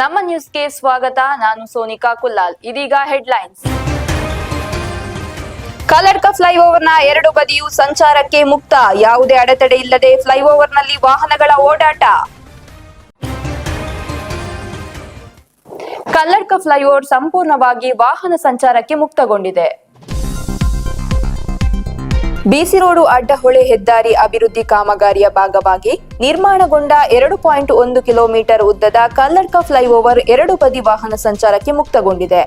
ನಮ್ಮ ನ್ಯೂಸ್ಗೆ ಸ್ವಾಗತ. ನಾನು ಸೋನಿಕಾ ಕುಲ್ಲಾಲ್. ಇದೀಗ ಹೆಡ್ಲೈನ್ಸ್. ಕಲ್ಲಡ್ಕ ಫ್ಲೈಓವರ್ನ ಎರಡು ಬದಿಯೂ ಸಂಚಾರಕ್ಕೆ ಮುಕ್ತ. ಯಾವುದೇ ಅಡೆತಡೆ ಇಲ್ಲದೆ ಫ್ಲೈಓವರ್ನಲ್ಲಿ ವಾಹನಗಳ ಓಡಾಟ. ಕಲ್ಲಡ್ಕ ಫ್ಲೈಓವರ್ ಸಂಪೂರ್ಣವಾಗಿ ವಾಹನ ಸಂಚಾರಕ್ಕೆ ಮುಕ್ತಗೊಂಡಿದೆ. ಬಿಸಿ ರೋಡು ಅಡ್ಡಹೊಳೆ ಹೆದ್ದಾರಿ ಅಭಿವೃದ್ಧಿ ಕಾಮಗಾರಿಯ ಭಾಗವಾಗಿ ನಿರ್ಮಾಣಗೊಂಡ ಎರಡು ಪಾಯಿಂಟ್ ಒಂದು ಕಿಲೋಮೀಟರ್ ಉದ್ದದ ಕಲ್ಲಡ್ಕ ಫ್ಲೈಓವರ್ ಎರಡು ಬದಿ ವಾಹನ ಸಂಚಾರಕ್ಕೆ ಮುಕ್ತಗೊಂಡಿದೆ.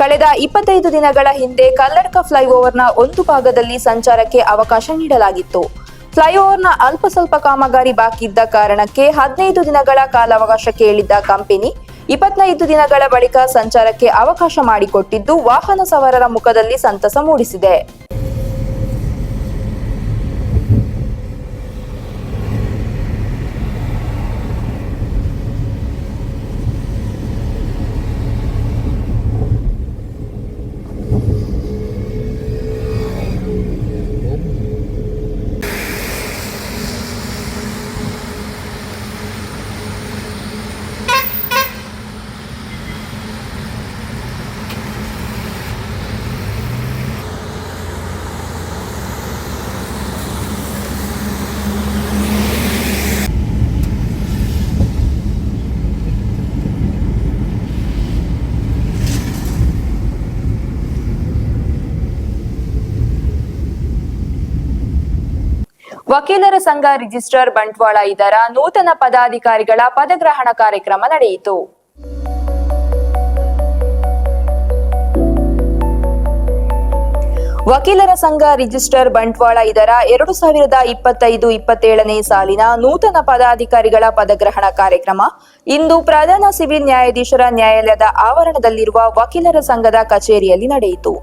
ಕಳೆದ ಇಪ್ಪತ್ತೈದು ದಿನಗಳ ಹಿಂದೆ ಕಲ್ಲಡ್ಕ ಫ್ಲೈಓವರ್ನ ಒಂದು ಭಾಗದಲ್ಲಿ ಸಂಚಾರಕ್ಕೆ ಅವಕಾಶ ನೀಡಲಾಗಿತ್ತು. ಫ್ಲೈಓವರ್ನ ಅಲ್ಪ ಸ್ವಲ್ಪ ಕಾಮಗಾರಿ ಬಾಕಿ ಇದ್ದ ಕಾರಣಕ್ಕೆ ಹದಿನೈದು ದಿನಗಳ ಕಾಲಾವಕಾಶ ಕೇಳಿದ್ದ ಕಂಪನಿ ಇಪ್ಪತ್ತೈದು ದಿನಗಳ ಬಳಿಕ ಸಂಚಾರಕ್ಕೆ ಅವಕಾಶ ಮಾಡಿಕೊಟ್ಟಿದ್ದು ವಾಹನ ಸವಾರರ ಮುಖದಲ್ಲಿ ಸಂತಸ ಮೂಡಿಸಿದೆ. ವಕೀಲರ ಸಂಘ ರಿಜಿಸ್ಟ್ರಾರ್ ಬಂಟ್ವಾಳ ಇದರ ನೂತನ ಪದಾಧಿಕಾರಿಗಳ ಪದಗ್ರಹಣ ಕಾರ್ಯಕ್ರಮ ನಡೆಯಿತು. ವಕೀಲರ ಸಂಘ ರಿಜಿಸ್ಟರ್ ಬಂಟ್ವಾಳ ಇದರ ಎರಡು ಸಾವಿರದ ಇಪ್ಪತ್ತೈದು ಇಪ್ಪತ್ತೇಳನೇ ಸಾಲಿನ ನೂತನ ಪದಾಧಿಕಾರಿಗಳ ಪದಗ್ರಹಣ ಕಾರ್ಯಕ್ರಮ. ಇಂದು ಪ್ರಧಾನ ಸಿವಿಲ್ ನ್ಯಾಯಾಧೀಶರ ನ್ಯಾಯಾಲಯದ ಆವರಣದಲ್ಲಿರುವ ವಕೀಲರ ಸಂಘದ ಕಚೇರಿಯಲ್ಲಿ ನಡೆಯಿತು.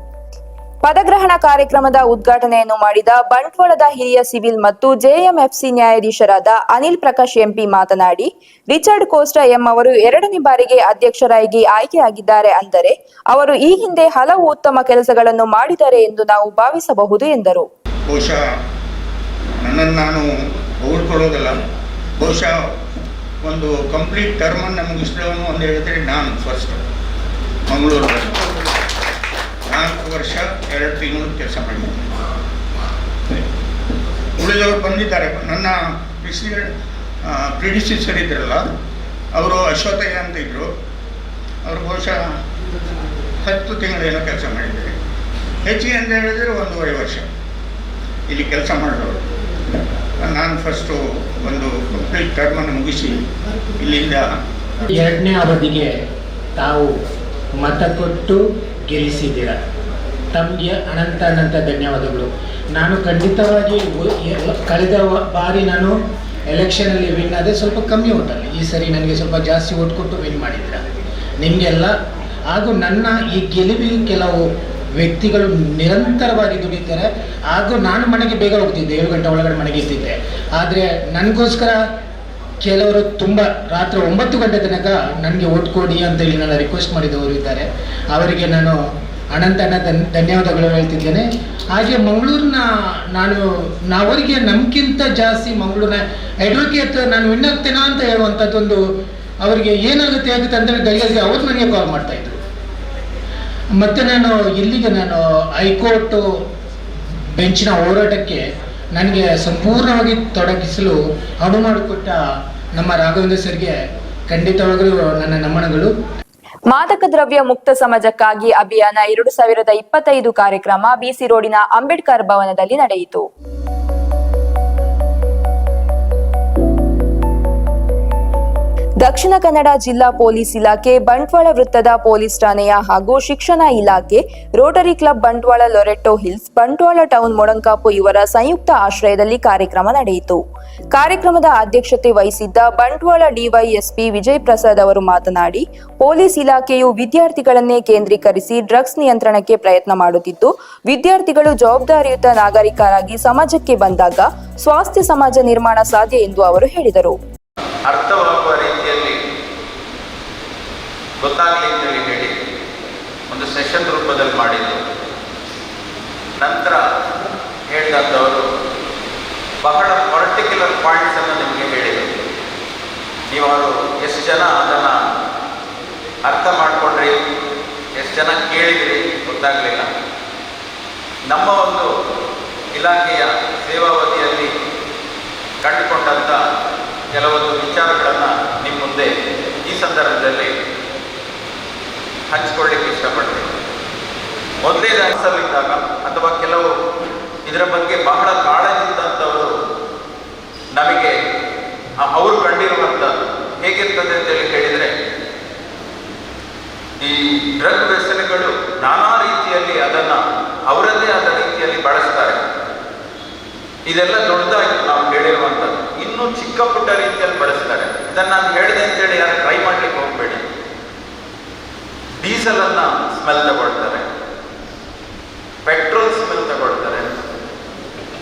ಪದಗ್ರಹಣ ಕಾರ್ಯಕ್ರಮದ ಉದ್ಘಾಟನೆಯನ್ನು ಮಾಡಿದ ಬಂಟ್ವಾಳದ ಹಿರಿಯ ಸಿವಿಲ್ ಮತ್ತು ಜೆಎಂಎಫ್ಸಿ ನ್ಯಾಯಾಧೀಶರಾದ ಅನಿಲ್ ಪ್ರಕಾಶ್ ಎಂಪಿ ಮಾತನಾಡಿ, ರಿಚರ್ಡ್ ಕೋಸ್ಟಾ ಎಂ ಅವರು ಎರಡನೇ ಬಾರಿಗೆ ಅಧ್ಯಕ್ಷರಾಗಿ ಆಯ್ಕೆಯಾಗಿದ್ದಾರೆ ಅಂದರೆ, ಅವರು ಈ ಹಿಂದೆ ಹಲವು ಉತ್ತಮ ಕೆಲಸಗಳನ್ನು ಮಾಡಿದ್ದಾರೆ ಎಂದು ನಾವು ಭಾವಿಸಬಹುದು ಎಂದರು. ನಾನು ಒಂದು ಕಂಪ್ಲೀಟ್ ಟರ್ಮನ್ನು ಮುಗಿಸಿದವನು ಅಂತ ಹೇಳಿದ್ರೆ ನಾನು ಫಸ್ಟ್ ಮಂಗಳೂರಲ್ಲಿ ನಾಲ್ಕು ವರ್ಷ, ಎರಡು ತಿಂಗಳು ಕೆಲಸ ಮಾಡಿದ್ದೆ ಉಳಿದವರು ಬಂದಿದ್ದಾರೆ. ನನ್ನ ಪ್ರಿಡಿಸಿಸರ್ ಇದ್ರಲ್ಲ, ಅವರು ಅಶ್ವಥಯ್ಯ ಅಂತ ಇದ್ದರು ಅವರು ಬಹುಶಃ ಹತ್ತು ತಿಂಗಳೇನೋ ಕೆಲಸ ಮಾಡಿದ್ದಾರೆ. ಹೆಚ್ಚಿಗೆ ಅಂತ ಹೇಳಿದರೆ ಒಂದೂವರೆ ವರ್ಷ ಇಲ್ಲಿ ಕೆಲಸ ಮಾಡೋರು ನಾನು ಫಸ್ಟು ಒಂದು ಕಂಪ್ಲೀಟ್ ಟರ್ಮನ್ನು ಮುಗಿಸಿ ಇಲ್ಲಿಂದ ಎರಡನೇ ಅವಧಿಗೆ ತಾವು ಮತ ಕೊಟ್ಟು ಗೆಲ್ಲಿಸಿದ್ದೀರ ತಮಗೆ ಅನಂತ ಅನಂತ ಧನ್ಯವಾದಗಳು. ನಾನು ಖಂಡಿತವಾಗಿ ಕಳೆದ ಬಾರಿ ನಾನು ಎಲೆಕ್ಷನಲ್ಲಿ ವಿನ್ ಆದರೆ ಸ್ವಲ್ಪ ಕಮ್ಮಿ ಓಟಲ್ಲಿ. ಈ ಸರಿ ನನಗೆ ಸ್ವಲ್ಪ ಜಾಸ್ತಿ ಓಟ್ ಕೊಟ್ಟು ವಿನ್ ಮಾಡಿದ್ದೀರ. ನಿಮಗೆಲ್ಲ ಹಾಗೂ ನನ್ನ ಈ ಗೆಲುವಿಗೆ ಕೆಲವು ವ್ಯಕ್ತಿಗಳು ನಿರಂತರವಾಗಿ ದುಡಿತಾರೆ. ಹಾಗೂ ನಾನು ಮನೆಗೆ ಬೇಗ ಹೋಗ್ತಿದ್ದೆ. ಏಳು ಗಂಟೆ ಒಳಗಡೆ ಮನೆಗೆ ಇದ್ದಿದ್ದೆ. ಆದರೆ ನನಗೋಸ್ಕರ ಕೆಲವರು ತುಂಬ ರಾತ್ರಿ ಒಂಬತ್ತು ಗಂಟೆ ತನಕ ನನಗೆ ಓಟ್ ಕೊಡಿ ಅಂತೇಳಿ ನನ್ನ ರಿಕ್ವೆಸ್ಟ್ ಮಾಡಿದವರು ಇದ್ದಾರೆ. ಅವರಿಗೆ ನಾನು ಅನಂತ ಧನ್, ಧನ್ಯವಾದಗಳು ಹೇಳ್ತಿದ್ದೇನೆ. ಹಾಗೆ ಮಂಗಳೂರಿನ ನಾನು, ನಾವರಿಗೆ ನಮ್ಗಿಂತ ಜಾಸ್ತಿ ಮಂಗಳೂರಿನ ಅಡ್ವೊಕೇಟ್ ನಾನು ವಿನ್ ಆಗ್ತೇನಾ ಅಂತ ಹೇಳುವಂಥದ್ದೊಂದು ಅವರಿಗೆ ಏನಾಗುತ್ತೆ ಆಗುತ್ತೆ ಅಂತೇಳಿ ದಯವಿಟ್ಟು ಅವರು ನನಗೆ ಕಾಲ್ ಮಾಡ್ತಾ ಇದ್ರು. ಮತ್ತೆ ನಾನು ಇಲ್ಲಿಗೆ ನಾನು ಹೈಕೋರ್ಟು ಬೆಂಚಿನ ಹೋರಾಟಕ್ಕೆ ನನಗೆ ಸಂಪೂರ್ಣವಾಗಿ ತೊಡಗಿಸಲು ಅಡು ಮಾಡಿಕೊಟ್ಟ ನಮ್ಮ ರಾಘವೇಂದ್ರ ಸರ್ಗೆ ಖಂಡಿತವಾಗಲೂ ನನ್ನ ನಮನಗಳು. ಮಾದಕ ದ್ರವ್ಯ ಮುಕ್ತ ಸಮಾಜಕ್ಕಾಗಿ ಅಭಿಯಾನ ಎರಡು ಸಾವಿರದ ಇಪ್ಪತ್ತೈದು ಕಾರ್ಯಕ್ರಮ ಬಿಸಿ ರೋಡಿನ ಅಂಬೇಡ್ಕರ್ ಭವನದಲ್ಲಿ ನಡೆಯಿತು. ದಕ್ಷಿಣ ಕನ್ನಡ ಜಿಲ್ಲಾ ಪೊಲೀಸ್ ಇಲಾಖೆ, ಬಂಟ್ವಾಳ ವೃತ್ತದ ಪೊಲೀಸ್ ಠಾಣೆಯ ಹಾಗೂ ಶಿಕ್ಷಣ ಇಲಾಖೆ, rotary club Bantwal Loreto hills, Bantwal town Modankapu ಇವರ ಸಂಯುಕ್ತ ಆಶ್ರಯದಲ್ಲಿ ಕಾರ್ಯಕ್ರಮ ನಡೆಯಿತು. ಕಾರ್ಯಕ್ರಮದ ಅಧ್ಯಕ್ಷತೆ ವಹಿಸಿದ್ದ ಬಂಟ್ವಾಳ ಡಿವೈಎಸ್ಪಿ ವಿಜಯ್ ಪ್ರಸಾದ್ ಅವರು ಮಾತನಾಡಿ, ಪೊಲೀಸ್ ಇಲಾಖೆಯು ವಿದ್ಯಾರ್ಥಿಗಳನ್ನೇ ಕೇಂದ್ರೀಕರಿಸಿ ಡ್ರಗ್ಸ್ ನಿಯಂತ್ರಣಕ್ಕೆ ಪ್ರಯತ್ನ ಮಾಡುತ್ತಿದ್ದು, ವಿದ್ಯಾರ್ಥಿಗಳು ಜವಾಬ್ದಾರಿಯುತ ನಾಗರಿಕರಾಗಿ ಸಮಾಜಕ್ಕೆ ಬಂದಾಗ, ಸ್ವಾಸ್ಥ್ಯ ಸಮಾಜ ನಿರ್ಮಾಣ ಸಾಧ್ಯ ಎಂದು ಅವರು ಹೇಳಿದರು. ಗೊತ್ತಾಗಲಿ ಅಂತೇಳಿ ಹೇಳಿ. ಒಂದು ಸೆಷನ್ ರೂಪದಲ್ಲಿ ಮಾಡಿದ್ದು. ನಂತರ ಹೇಳಿದಂಥವರು ಬಹಳ ಪರ್ಟಿಕ್ಯುಲರ್ ಪಾಯಿಂಟ್ಸನ್ನು ನಿಮಗೆ ಹೇಳಿದರು. ನೀವು ಅವರು ಎಷ್ಟು ಜನ ಅದನ್ನು ಅರ್ಥ ಮಾಡಿಕೊಂಡ್ರಿ? ಎಷ್ಟು ಜನ ಕೇಳಿದ್ರಿ? ಗೊತ್ತಾಗಲಿಲ್ಲ. ನಮ್ಮ ಒಂದು ಇಲಾಖೆಯ ಸೇವಾವಧಿಯಲ್ಲಿ ಕಂಡುಕೊಂಡಂಥ ಕೆಲವೊಂದು ವಿಚಾರಗಳನ್ನು ನಿಮ್ಮ ಮುಂದೆ ಈ ಸಂದರ್ಭದಲ್ಲಿ ಹಂಚಿಕೊಳ್ಳಿಕ್ಕೆ ಇಷ್ಟಪಡ್ತೀನಿ. ಇದ್ದಾಗ ಅಥವಾ ಕೆಲವು ಇದರ ಬಗ್ಗೆ ಬಹಳ ಕಾಳಜಿ ಇದ್ದಂಥವರು ನಮಗೆ ಅವರು ಕಂಡಿರುವಂಥ ಹೇಗಿರ್ತದೆ ಅಂತೇಳಿ ಹೇಳಿದರೆ ಈ ಡ್ರಗ್ ವ್ಯಸನಗಳು ನಾನಾ ರೀತಿಯಲ್ಲಿ ಅದನ್ನು ಅವರದ್ದೇ ಆದ ರೀತಿಯಲ್ಲಿ ಬಳಸ್ತಾರೆ. ಇದೆಲ್ಲ ದೊಡ್ಡದಾಗಿ ನಾವು ಹೇಳಿರುವಂಥದ್ದು. ಇನ್ನೂ ಚಿಕ್ಕ ಪುಟ್ಟ ರೀತಿಯಲ್ಲಿ ಬಳಸ್ತಾರೆ. ಇದನ್ನು ನಾನು ಹೇಳಿದೆ ಅಂತೇಳಿ ಯಾರು ಟ್ರೈ ಮಾಡಲಿಕ್ಕೆ ಹೋಗಬೇಡಿ. ಡೀಸೆಲನ್ನು ಸ್ಮೆಲ್ ತಗೊಳ್ತಾರೆ. ಪೆಟ್ರೋಲ್ ಸ್ಮೆಲ್ ತಗೊಳ್ತಾರೆ.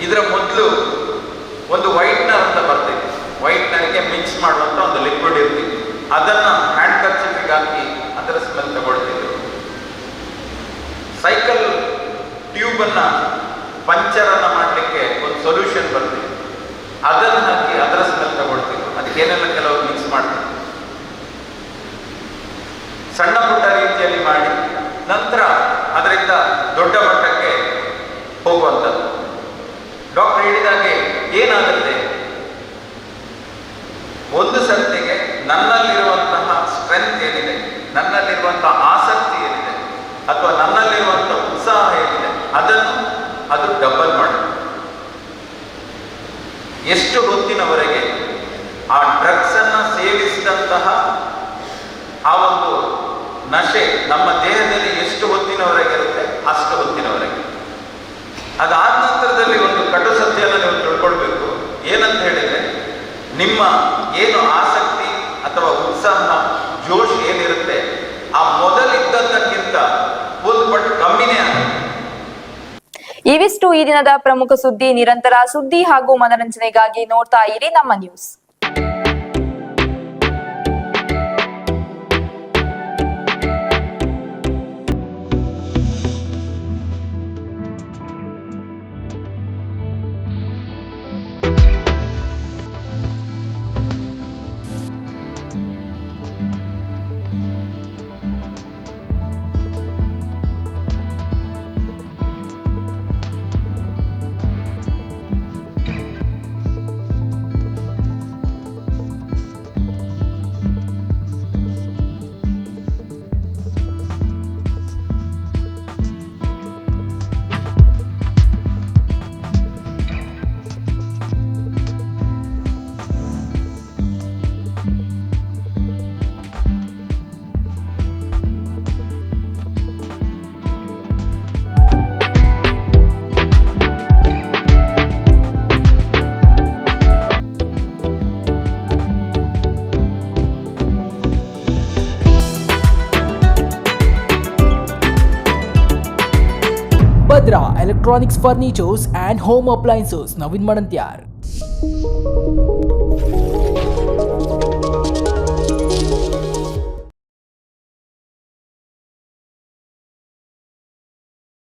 ಇದರ ಮೊದಲು ಒಂದು ವೈಟ್ನರ್ ಅಂತ ಬರ್ತಿತ್ತು ವೈಟ್ನರ್ಗೆ ಮಿಕ್ಸ್ ಮಾಡುವಂಥ ಒಂದು ಲಿಕ್ವಿಡ್ ಇರ್ತಿ. ಅದನ್ನು ಹ್ಯಾಂಡ್ ಕರ್ಚಿಫಿಗೆ ಹಾಕಿ ಅದರ ಸ್ಮೆಲ್ ತಗೊಳ್ತಿದ್ರು. ಸೈಕಲ್ ಟ್ಯೂಬನ್ನು ಪಂಚರನ್ನು ಮಾಡಲಿಕ್ಕೆ ಒಂದು ಸೊಲ್ಯೂಷನ್ ಬರ್ತಿತ್ತು ಅದನ್ನು ಹಾಕಿ ಅದರ ಸ್ಮೆಲ್ ತಗೊಳ್ತಿದ್ರು ಅದಕ್ಕೇನೆಲ್ಲ ಕೆಲವರು ಮಿಕ್ಸ್ ಮಾಡ್ತಿದ್ರು ಸಣ್ಣ ಪುಟ್ಟ ರೀತಿಯಲ್ಲಿ ಮಾಡಿ ನಂತರ ಅದರಿಂದ ದೊಡ್ಡ ಮಟ್ಟಕ್ಕೆ ಹೋಗುವಂಥದ್ದು ಡಾಕ್ಟರ್ ಹೇಳಿದಾಗೆ ಏನಾಗುತ್ತೆ ಒಂದು ಸರ್ತಿಗೆ ನನ್ನಲ್ಲಿರುವಂತಹ ಸ್ಟ್ರೆಂತ್ ಏನಿದೆ ನನ್ನಲ್ಲಿರುವಂತಹ ಆಸಕ್ತಿ ಏನಿದೆ ಅಥವಾ ನನ್ನಲ್ಲಿರುವಂತಹ ಉತ್ಸಾಹ ಏನಿದೆ, ಅದನ್ನು ಅದು ಡಬಲ್ ಮಾಡುತ್ತೆ ಎಷ್ಟು ಹೊತ್ತಿನವರೆಗೆ ಆ ಡ್ರಗ್ಸ್ ಅನ್ನ ಸೇವಿಸಿದಂತಹ ಆ ಒಂದು ನಶೆ ನಮ್ಮ ದೇಹದಲ್ಲಿ ಎಷ್ಟು ಹೊತ್ತಿನವರೆಗೆ ಇರುತ್ತೆ? ಅಷ್ಟು ಹೊತ್ತಿನವರೆಗೆ. ಅದಾದ ನಂತರದಲ್ಲಿ ಒಂದು ಕಟು ಸತ್ಯನ ನೀವು ತಿಳ್ಕೊಳ್ಬೇಕು. ಏನಂತ ಹೇಳಿದ್ರೆ, ನಿಮ್ಮ ಏನು ಆಸಕ್ತಿ ಅಥವಾ ಉತ್ಸಾಹ ಜೋಶ್ ಏನಿರುತ್ತೆ, ಆ ಮೊದಲಿದ್ದದ್ದಕ್ಕಿಂತ ಪಟ್ಟು ಕಮ್ಮಿನೇ ಇವಿಷ್ಟು ಈ ದಿನದ ಪ್ರಮುಖ ಸುದ್ದಿ, ನಿರಂತರ ಸುದ್ದಿ ಹಾಗೂ ಮನರಂಜನೆಗಾಗಿ ನೋಡ್ತಾ ಇರಿ ನಮ್ಮ news Bhadra electronics furnitures and home appliances Naveen ಮಣಂತ್ಯಾರ್